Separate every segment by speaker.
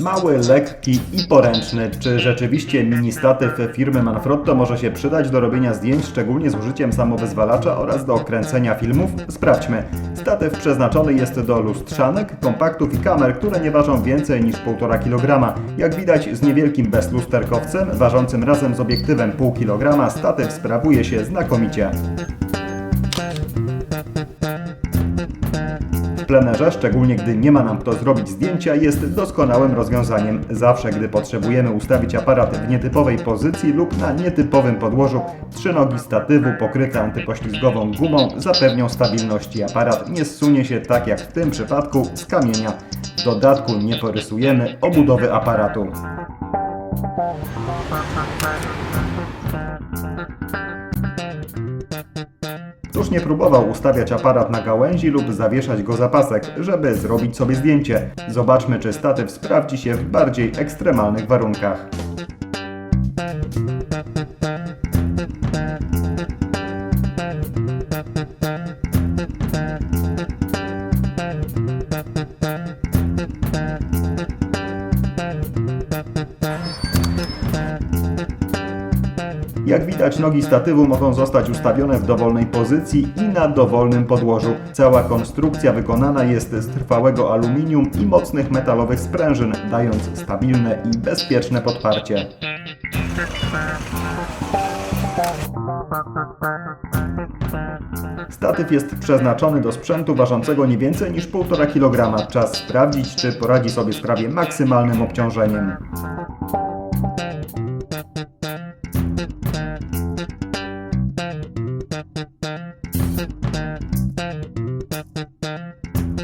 Speaker 1: Mały, lekki i poręczny. Czy rzeczywiście mini statyw firmy Manfrotto może się przydać do robienia zdjęć, szczególnie z użyciem samowyzwalacza oraz do kręcenia filmów? Sprawdźmy. Statyw przeznaczony jest do lustrzanek, kompaktów i kamer, które nie ważą więcej niż 1,5 kg. Jak widać z niewielkim bezlusterkowcem, ważącym razem z obiektywem 0,5 kg, statyw sprawuje się znakomicie. Plenerze, szczególnie gdy nie ma nam kto zrobić zdjęcia, jest doskonałym rozwiązaniem. Zawsze, gdy potrzebujemy ustawić aparat w nietypowej pozycji lub na nietypowym podłożu, trzy nogi statywu pokryte antypoślizgową gumą zapewnią stabilność i aparat nie zsunie się tak jak w tym przypadku z kamienia. W dodatku nie porysujemy obudowy aparatu. Któż nie próbował ustawiać aparat na gałęzi lub zawieszać go za pasek, żeby zrobić sobie zdjęcie? Zobaczmy, czy statyw sprawdzi się w bardziej ekstremalnych warunkach. Jak widać, nogi statywu mogą zostać ustawione w dowolnej pozycji i na dowolnym podłożu. Cała konstrukcja wykonana jest z trwałego aluminium i mocnych metalowych sprężyn, dając stabilne i bezpieczne podparcie. Statyw jest przeznaczony do sprzętu ważącego nie więcej niż 1,5 kg. Czas sprawdzić, czy poradzi sobie z prawie maksymalnym obciążeniem.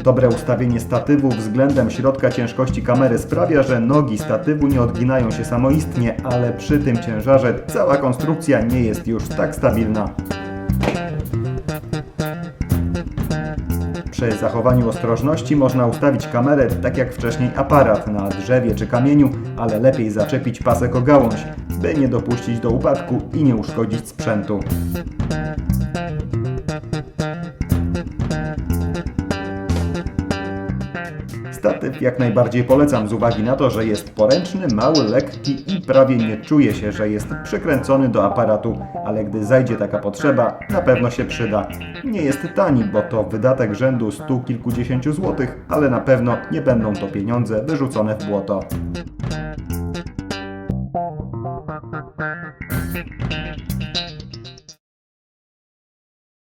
Speaker 1: Dobre ustawienie statywu względem środka ciężkości kamery sprawia, że nogi statywu nie odginają się samoistnie, ale przy tym ciężarze cała konstrukcja nie jest już tak stabilna. Przy zachowaniu ostrożności można ustawić kamerę tak jak wcześniej aparat na drzewie czy kamieniu, ale lepiej zaczepić pasek o gałąź, by nie dopuścić do upadku i nie uszkodzić sprzętu. Statyw jak najbardziej polecam z uwagi na to, że jest poręczny, mały, lekki i prawie nie czuje się, że jest przykręcony do aparatu, ale gdy zajdzie taka potrzeba, na pewno się przyda. Nie jest tani, bo to wydatek rzędu stu kilkudziesięciu złotych, ale na pewno nie będą to pieniądze wyrzucone w błoto.